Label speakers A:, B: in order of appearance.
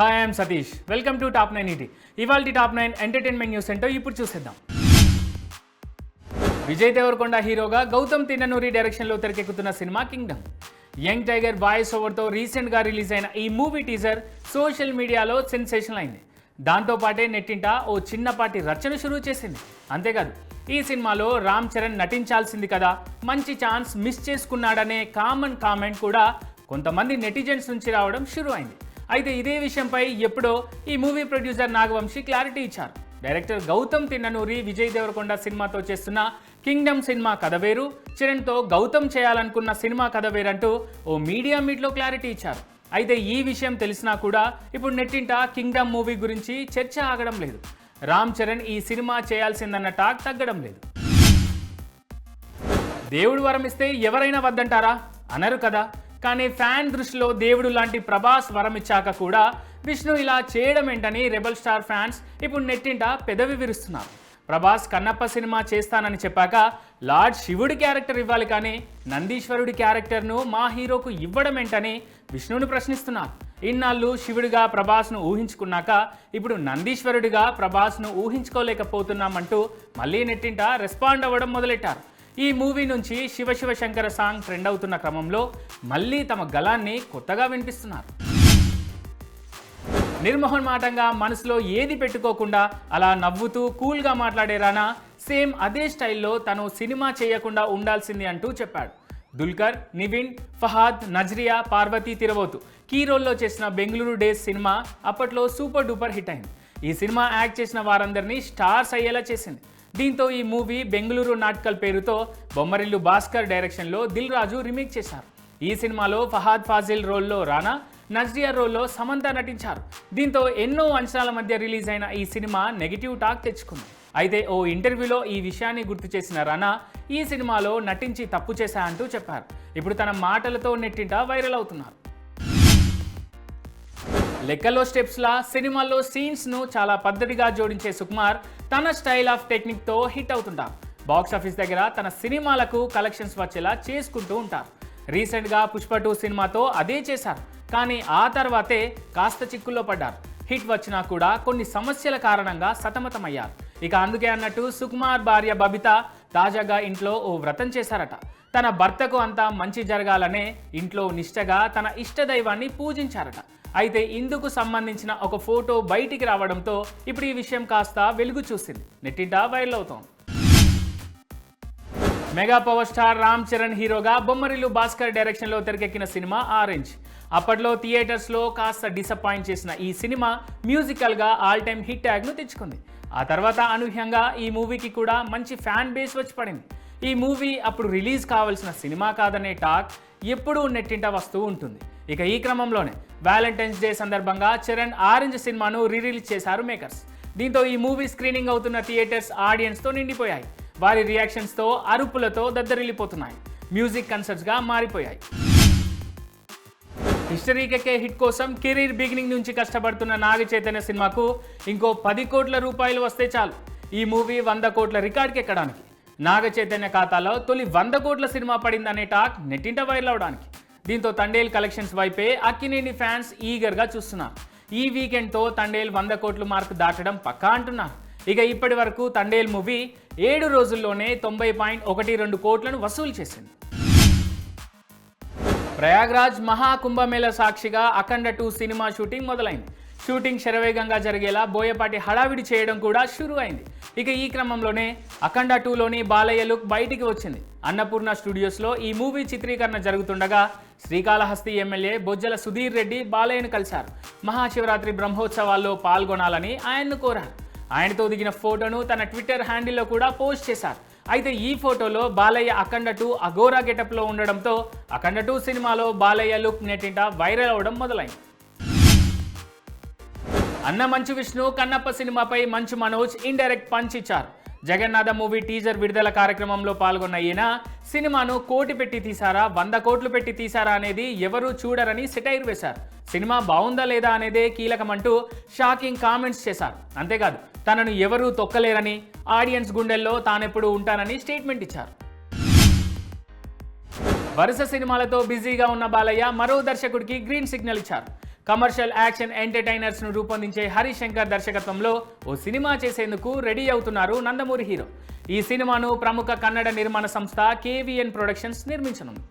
A: Hi I'm Satish welcome to top nine ET ఇవాళ top nine entertainment news ఏంటో ఇప్పుడు చూసేద్దాం. విజయ్ దేవరకొండ హీరోగా గౌతమ్ తిన్ననూరి డైరెక్షన్లో తెరకెక్కుతున్న cinema Kingdom young tiger voice ఓవర్తో రీసెంట్గా రిలీజ్ అయిన ఈ మూవీ టీజర్ సోషల్ మీడియాలో సెన్సేషన్ అయింది. దాంతోపాటే నెట్టింట ఓ చిన్నపాటి రచన షురూ చేసింది. అంతేకాదు ఈ సినిమాలో రామ్ చరణ్ నటించాల్సింది కదా మంచి ఛాన్స్ మిస్ చేసుకున్నాడనే కామన్ కామెంట్ కూడా కొంతమంది నెటిజన్స్ నుంచి రావడం షురూ అయింది అయితే ఇదే విషయంపై ఎప్పుడో ఈ మూవీ ప్రొడ్యూసర్ నాగవంశీ క్లారిటీ ఇచ్చారు. డైరెక్టర్ గౌతమ్ తిన్ననూరి విజయ్ దేవరకొండ సినిమాతో చేస్తున్న కింగ్డమ్ సినిమా కథ వేరు చరణ్తో గౌతమ్ చేయాలనుకున్న సినిమా కథ వేరంటూ ఓ మీడియా మీట్లో క్లారిటీ ఇచ్చారు. అయితే ఈ విషయం తెలిసినా కూడా ఇప్పుడు నెట్టింట కింగ్డమ్ మూవీ గురించి చర్చ ఆగడం లేదు. రామ్ చరణ్ ఈ సినిమా చేయాల్సిందన్న టాక్ తగ్గడం లేదు. దేవుడు వరం ఇస్తే ఎవరైనా వద్దంటారా? అనరు కదా. కానీ ఫ్యాన్ దృష్టిలో దేవుడు లాంటి ప్రభాస్ వరం ఇచ్చాక కూడా విష్ణు ఇలా చేయడం ఏంటని రెబల్ స్టార్ ఫ్యాన్స్ ఇప్పుడు నెట్టింట పెదవి విరుస్తున్నారు. ప్రభాస్ కన్నప్ప సినిమా చేస్తానని చెప్పాక లార్డ్ శివుడి క్యారెక్టర్ ఇవ్వాలి కానీ నందీశ్వరుడి క్యారెక్టర్ను మా హీరోకు ఇవ్వడం ఏంటని విష్ణుని ప్రశ్నిస్తున్నారు. ఇన్నాళ్ళు శివుడిగా ప్రభాస్ను ఊహించుకున్నాక ఇప్పుడు నందీశ్వరుడిగా ప్రభాస్ను ఊహించుకోలేకపోతున్నామంటూ మళ్ళీ నెట్టింట రెస్పాండ్ అవ్వడం మొదలెట్టారు. ఈ మూవీ నుంచి శివ శివ శంకర సాంగ్ ట్రెండ్ అవుతున్న క్రమంలో మళ్ళీ తమ గలాన్ని కొత్తగా వినిపిస్తున్నారు. నిర్మోహన్ మాటంగా మనసులో ఏది పెట్టుకోకుండా అలా నవ్వుతూ కూల్గా మాట్లాడే రానా సేమ్ అదే స్టైల్లో తను సినిమా చేయకుండా ఉండాల్సింది అంటూ చెప్పాడు. దుల్కర్ నివిన్ ఫహాద్ నజ్రియా పార్వతి తిరవోతు కీ రోల్లో చేసిన బెంగళూరు డేస్ సినిమా అప్పట్లో సూపర్ డూపర్ హిట్ అయింది. ఈ సినిమా యాక్ట్ చేసిన వారందరినీ స్టార్స్ అయ్యేలా చేసింది. దీంతో ఈ మూవీ బెంగళూరు నాటకల్ పేరుతో బొమ్మరిల్లు భాస్కర్ డైరెక్షన్లో దిల్ రాజు రీమేక్ చేశారు. ఈ సినిమాలో ఫహాద్ ఫాజిల్ రోల్లో రానా నజ్రియా రోల్లో సమంత నటించారు. దీంతో ఎన్నో అంచనాల మధ్య రిలీజ్ అయిన ఈ సినిమా నెగిటివ్ టాక్ తెచ్చుకుంది. అయితే ఓ ఇంటర్వ్యూలో ఈ విషయాన్ని గుర్తు చేసిన రానా ఈ సినిమాలో నటించి తప్పు చేశా అంటూ చెప్పారు. ఇప్పుడు తన మాటలతో నెట్టింట వైరల్ అవుతున్నారు. లెక్కలో స్టెప్స్లా సినిమాల్లో సీన్స్ను చాలా పద్ధతిగా జోడించే సుకుమార్ తన స్టైల్ ఆఫ్ టెక్నిక్తో హిట్ అవుతుంటారు బాక్స్ ఆఫీస్ దగ్గర తన సినిమాలకు కలెక్షన్స్ వచ్చేలా చేసుకుంటూ ఉంటారు రీసెంట్గా పుష్ప టూ సినిమాతో అదే చేశారు. కానీ ఆ తర్వాతే కాస్త చిక్కుల్లో పడ్డారు. హిట్ వచ్చినా కూడా కొన్ని సమస్యల కారణంగా సతమతమయ్యారు. ఇక అందుకే అన్నట్టు సుకుమార్ భార్య బబిత తాజాగా ఇంట్లో ఓ వ్రతం చేశారట. తన భర్తకు అంతా మంచి జరగాలనే ఇంట్లో నిష్టగా తన ఇష్టదైవాన్ని పూజించారట. అయితే ఇందుకు సంబంధించిన ఒక ఫోటో బయటికి రావడంతో ఇప్పుడు ఈ విషయం కాస్త వెలుగు చూసింది. నెట్టింట వైరల్ అవుతోంది. Mega power star Ram Charan హీరోగా బొమ్మరిల్లు భాస్కర్ డైరెక్షన్లో తెరకెక్కిన సినిమా ఆరెంజ్. అప్పట్లో థియేటర్స్లో కాస్త డిసప్పాయింట్ చేసిన ఈ సినిమా మ్యూజికల్గా ఆల్ టైమ్ హిట్ ట్యాగ్ను తెచ్చుకుంది. ఆ తర్వాత అనూహ్యంగా ఈ మూవీకి కూడా మంచి ఫ్యాన్ బేస్ వచ్చి పడింది. ఈ మూవీ అప్పుడు రిలీజ్ కావాల్సిన సినిమా కాదనే టాక్ ఎప్పుడూ నెట్టింట వస్తూ ఉంటుంది. ఇక ఈ క్రమంలోనే వ్యాలంటైన్స్ డే సందర్భంగా చరణ్ ఆరెంజ్ సినిమాను రీరిలీజ్ చేశారు మేకర్స్ దీంతో ఈ మూవీ స్క్రీనింగ్ అవుతున్న థియేటర్స్ ఆడియన్స్తో నిండిపోయాయి. వారి రియాక్షన్స్తో అరుపులతో దద్దరిల్లిపోతున్నాయి. మ్యూజిక్ కన్సర్ట్స్గా మారిపోయాయి. హిస్టరీకే హిట్ కోసం కెరీర్ బిగినింగ్ నుంచి కష్టపడుతున్న నాగ చైతన్య సినిమాకు ఇంకో పది కోట్ల రూపాయలు వస్తే చాలు. ఈ మూవీ వంద కోట్ల రికార్డ్కి ఎక్కడానికి? నాగ చైతన్య ఖాతాలో తొలి వంద కోట్ల సినిమా పడిందనే టాక్ నెట్టింట వైరల్ అవడానికి. దీంతో తండేల్ కలెక్షన్స్ వైపే అక్కినేని ఫ్యాన్స్ ఈగర్గా చూస్తున్నారు ఈ వీకెండ్తో తండేల్ వంద కోట్లు మార్క్ దాటడం పక్కా అంటున్నారు ఇక ఇప్పటి వరకు తండేల్ మూవీ ఏడు రోజుల్లోనే తొంభై పాయింట్ ఒకటి రెండు కోట్లను వసూలు చేసింది. ప్రయాగ్రాజ్ మహాకుంభమేళ సాక్షిగా అఖండ టూ సినిమా షూటింగ్ మొదలైంది. షూటింగ్ శరవేగంగా జరిగేలా బోయపాటి హడావిడి చేయడం కూడా షురు అయింది ఇక ఈ క్రమంలోనే అఖండ టూలోని బాలయ్య లుక్ బయటికి వచ్చింది. అన్నపూర్ణ స్టూడియోస్లో ఈ మూవీ చిత్రీకరణ జరుగుతుండగా శ్రీకాళహస్తి ఎమ్మెల్యే బొజ్జల సుధీర్ రెడ్డి బాలయ్యను కలిశారు. మహాశివరాత్రి బ్రహ్మోత్సవాల్లో పాల్గొనాలని ఆయన్ను కోరారు. ఆయనతో దిగిన ఫోటోను తన ట్విట్టర్ హ్యాండిల్లో కూడా పోస్ట్ చేశారు. అయితే ఈ ఫోటోలో బాలయ్య అఖండ టూ అఘోరా గెటప్లో ఉండడంతో అఖండ టూ సినిమాలో బాలయ్య లుక్ నెట్టింట వైరల్ అవడం మొదలైంది. అన్న మంచు విష్ణు కన్నప్ప సినిమాపై మంచు మనోజ్ ఇండైరెక్ట్ పంచ్ ఇచ్చారు. జగన్నాథ మూవీ టీజర్ విడుదల కార్యక్రమంలో పాల్గొన్న ఈయన సినిమాను కోటి పెట్టి తీసారా వంద కోట్లు పెట్టి తీసారా అనేది ఎవరూ చూడరని సెటైర్ వేశారు. సినిమా బాగుందా లేదా అనేదే కీలకమంటూ షాకింగ్ కామెంట్స్ చేశారు. అంతేకాదు తనను ఎవరూ తొక్కలేరని ఆడియన్స్ గుండెల్లో తానెప్పుడు ఉంటానని స్టేట్మెంట్ ఇచ్చారు. వరుస సినిమాలతో బిజీగా ఉన్న బాలయ్య మరో దర్శకుడికి గ్రీన్ సిగ్నల్ ఇచ్చారు. కమర్షియల్ యాక్షన్ ఎంటర్టైనర్స్ను రూపొందించే హరిశంకర్ దర్శకత్వంలో ఓ సినిమా చేసేందుకు రెడీ అవుతున్నారు నందమూరి హీరో. ఈ సినిమాను ప్రముఖ కన్నడ నిర్మాణ సంస్థ కేవీఎన్ ప్రొడక్షన్స్ నిర్మించనుంది.